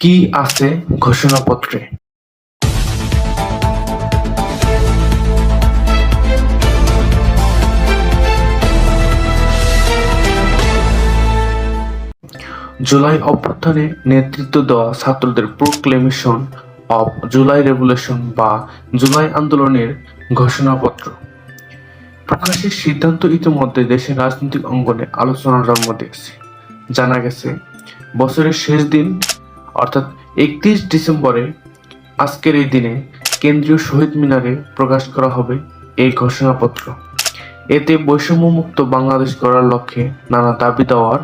কি আছে ঘোষণাপত্রে? জুলাই অভ্যুত্থানে নেতৃত্ব দেওয়া ছাত্রদের প্রোক্লেমেশন অব জুলাই রেভলিউশন বা জুলাই আন্দোলনের ঘোষণাপত্র। প্রকাশের সিদ্ধান্ত ইতিমধ্যে দেশের রাজনৈতিক অঙ্গনে আলোচনার জন্ম দিয়েছে। জানা গেছে, বছরের শেষ দিন অর্থাৎ একত্রিশ ডিসেম্বরে আজকের এই দিনে কেন্দ্রীয় শহীদ মিনারে প্রকাশ করা হবে এই ঘোষণাপত্র। এতে বৈষম্যমুক্ত বাংলাদেশ গড়ার লক্ষ্যে নানা দাবি দেওয়ার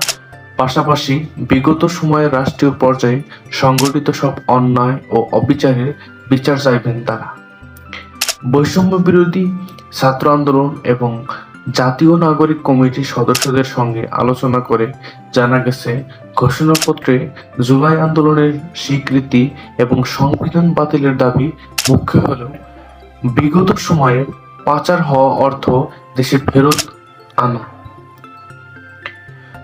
পাশাপাশি বিগত সময়ে রাষ্ট্রীয় পর্যায়ে সংগঠিত সব অন্যায় ও অবিচারের বিচার চাইবেন তারা। বৈষম্য বিরোধী ছাত্র আন্দোলন এবং জাতীয় নাগরিক কমিটির সদস্যদের সঙ্গে আলোচনা করে জানা গেছে, ঘোষণাপত্রে জুলাই আন্দোলনের স্বীকৃতি এবং সংবিধান বাতিলের দাবি মুখ্য হল বিগত সময়ে পাচার হওয়া অর্থ দেশে ফেরত আনা।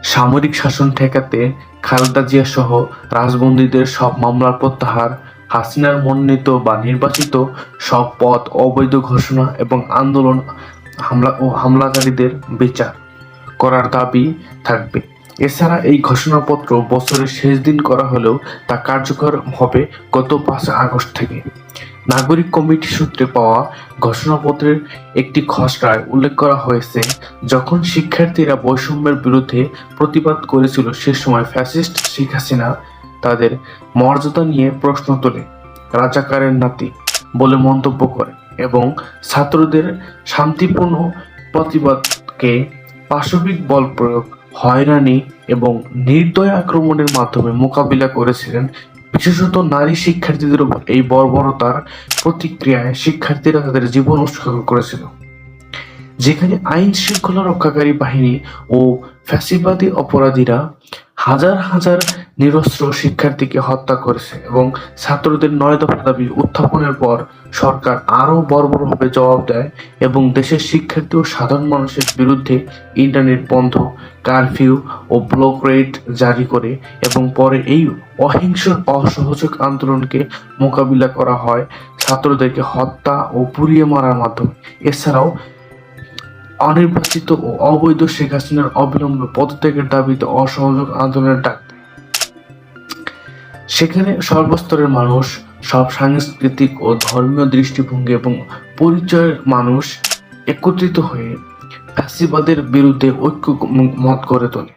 সামরিক শাসন ঠেকাতে খালেদা জিয়া সহ রাজবন্দীদের সব মামলার প্রত্যাহার, হাসিনার মনোনীত বা নির্বাচিত সব পদ অবৈধ ঘোষণা এবং আন্দোলন হামলা ও হামলাকারীদের বিচার করার দাবি থাকবে। এছাড়া এই ঘোষণাপত্র বছরের শেষ দিন করা হলেও তা কার্যকর হবে গত পাঁচ আগস্ট থেকে। নাগরিক কমিটি সূত্রে পাওয়া ঘোষণাপত্রের একটি খসড়ায় উল্লেখ করা হয়েছে, যখন শিক্ষার্থীরা বৈষম্যের বিরুদ্ধে প্রতিবাদ করেছিল সে সময় ফ্যাসিস্ট শেখ হাসিনা তাদের মর্যাদা নিয়ে প্রশ্ন তোলে। রাজাকারের নাতি বলে মন্তব্য করে। এবং ছাত্রদের শান্তিপূর্ণ প্রতিবাদকে পাশবিক বল প্রয়োগ হয়রানি এবং নির্দয় আক্রমণের মাধ্যমে মোকাবিলা করেছিলেন। বিশেষত নারী শিক্ষার্থীদের এই বর্বরতার প্রতিক্রিয়ায় শিক্ষার্থীরা তাদের জীবন উৎসর্গ করেছিল। যেখানে আইন শৃঙ্খলা রক্ষাকারী বাহিনী ও ফ্যাসিবাদী অপরাধীরা হাজার হাজার নিরস্ত্র শিক্ষার্থীকে হত্যা করেছে এবং ছাত্রদের নয় দফা দাবি উত্থাপনের পর সরকার আরও বর্বরভাবে জবাব দেয় এবং দেশের শিক্ষার্থী ও সাধারণ মানুষের বিরুদ্ধে ইন্টারনেট বন্ধ, কারফিউ ও ব্লক রেট জারি করে এবং পরে এই অহিংস অসহযোগ আন্দোলনকে মোকাবিলা করা হয়। ছাত্রদেরকে হত্যা ও পুড়িয়ে মারার মাধ্যমে। এছাড়াও অনির্বাচিত ও অবৈধ শেখ হাসিনার অবিলম্বে পদত্যাগের দাবিতে অসহযোগ আন্দোলনের ডাক সেখানে সর্বস্তরের মানুষ, সব সাংস্কৃতিক ও ধর্মীয় দৃষ্টিভঙ্গি এবং পরিচয়ের মানুষ একত্রিত হয়ে ফ্যাসিবাদের বিরুদ্ধে ঐক্য মত গড়ে তোলে।